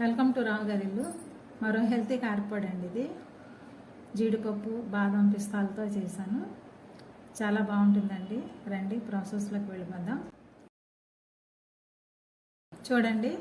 Welcome to రావు గారి మరో healthy కార్పొడ్ అండి ఇది. జీడిపప్పు బాదం పిస్తాలతో చేశాను. చాలా బాగుంటుందండి. రండి ప్రాసెస్లోకి వెళ్ళిపోదాం. చూడండి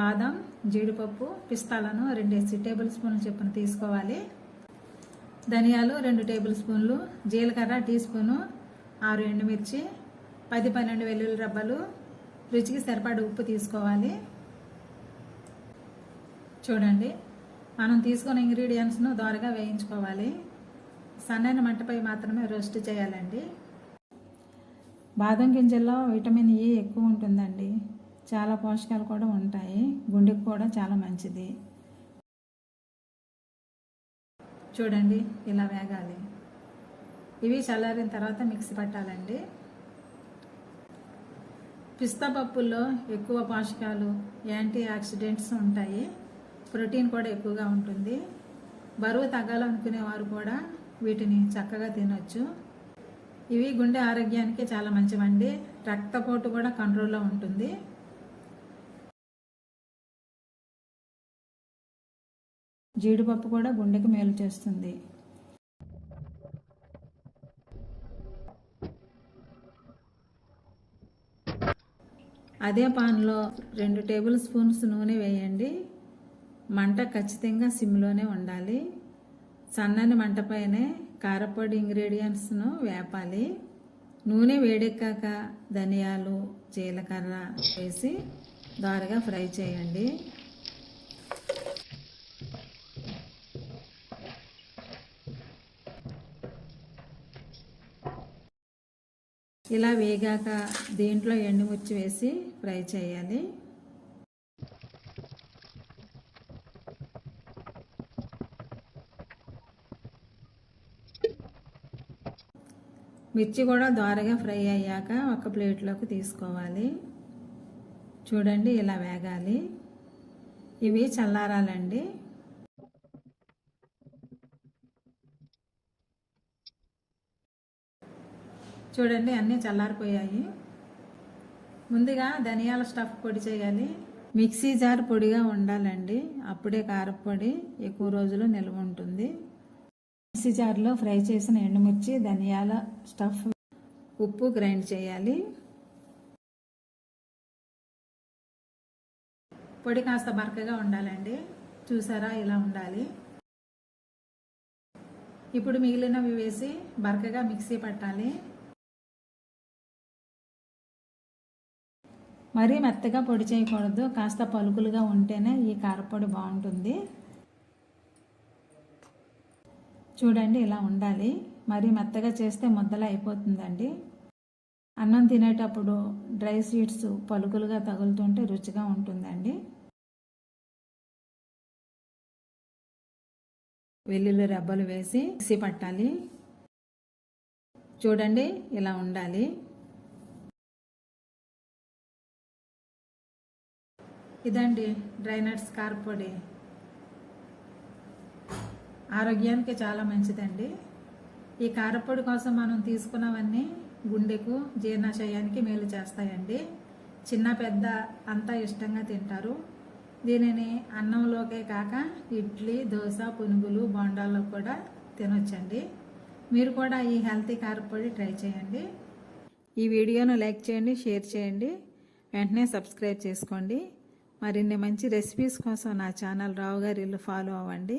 బాదం జీడిపప్పు పిస్తాలను రెండేసి టేబుల్ స్పూన్లు చొప్పున తీసుకోవాలి. ధనియాలు రెండు టేబుల్ స్పూన్లు జీలకర్ర టీ స్పూను ఆరు ఎండుమిర్చి పది పన్నెండు వెల్లుల్లి రబ్బలు రుచికి సరిపడ ఉప్పు తీసుకోవాలి. చూడండి. మనం తీసుకున్న ఇంగ్రీడియంట్స్ను దోరగా వేయించుకోవాలి. సన్నైన మంటపై మాత్రమే రోస్ట్ చేయాలండి. బాదం గింజల్లో విటమిన్ ఈ e ఎక్కువ ఉంటుందండి. చాలా పోషకాలు కూడా ఉంటాయి. గుండెకు కూడా చాలా మంచిది. చూడండి ఇలా వేగాలి. ఇవి చల్లారిన తర్వాత మిక్సీ పట్టాలండి. పిస్తా పప్పుల్లో ఎక్కువ పోషకాలు యాంటీ ఆక్సిడెంట్స్ ఉంటాయి. ప్రోటీన్ కూడా ఎక్కువగా ఉంటుంది. బరువు తగ్గాలనుకునే వారు కూడా వీటిని చక్కగా తినొచ్చు. ఇవి గుండె ఆరోగ్యానికి చాలా మంచివండి. రక్తపోటు కూడా కంట్రోల్లో ఉంటుంది. జీడిపప్పు కూడా గుండెకి మేలు చేస్తుంది. అదే పాన్లో రెండు టేబుల్ స్పూన్స్ నూనె వేయండి. మంట ఖచ్చితంగా సిమ్లోనే ఉండాలి. సన్నని మంటపైనే కారపొడి ఇంగ్రీడియంట్స్ను వేపాలి. నూనె వేడెక్కాక ధనియాలు జీలకర్ర వేసి దారుగా ఫ్రై చేయండి. ఇలా వేగాక దీంట్లో ఎండుమిర్చి వేసి ఫ్రై చేయాలి. మిర్చి కూడా దోరగా ఫ్రై అయ్యాక ఒక ప్లేట్లోకి తీసుకోవాలి. చూడండి ఇలా వేగాలి. ఇవి చల్లారాలండి. చూడండి అన్నీ చల్లారిపోయాయి. ముందుగా ధనియాల స్టఫ్ పొడి చేయాలి. మిక్సీ జార్ పొడిగా ఉండాలండి. అప్పుడే కారపొడి ఎక్కువ రోజులు నిల్వ ఉంటుంది. మిక్సీ జార్లో ఫ్రై చేసిన ఎండుమిర్చి ధనియాల స్టఫ్ ఉప్పు గ్రైండ్ చేయాలి. పొడి కాస్త బరకగా ఉండాలండి. చూసారా? ఇలా ఉండాలి. ఇప్పుడు మిగిలినవి వేసి బరకగా మిక్సీ పట్టాలి. మరీ మెత్తగా పొడి చేయకూడదు. కాస్త పలుకులుగా ఉంటేనే ఈ కారపొడి బాగుంటుంది. చూడండి ఇలా ఉండాలి. మరీ మెత్తగా చేస్తే ముద్దలా అయిపోతుందండి. అన్నం తినేటప్పుడు డ్రై సీడ్స్ పలుకులుగా తగులుతుంటే రుచిగా ఉంటుందండి. వెల్లుల్లి రెబ్బలు వేసి మిక్సీ పట్టాలి. చూడండి ఇలా ఉండాలి. ఇదండి డ్రైనట్స్ కారపొడి కార్పొడి ఆరోగ్యానికి చాలా మంచిదండి. ఈ కారపొడి కోసం మనం తీసుకున్నవన్నీ గుండెకు జీర్ణాశయానికి మేలు చేస్తాయండి. చిన్న పెద్ద అంతా ఇష్టంగా తింటారు. దీనిని అన్నంలోకే కాక ఇడ్లీ దోశ పునుగులు బోండాల్లో కూడా తినొచ్చండి. మీరు కూడా ఈ హెల్తీ కారపొడి ట్రై చేయండి. ఈ వీడియోను లైక్ చేయండి షేర్ చేయండి. వెంటనే సబ్స్క్రైబ్ చేసుకోండి. మరిన్ని మంచి రెసిపీస్ కోసం నా ఛానల్ రావు గారి ఇల్లు ఫాలో అవ్వండి.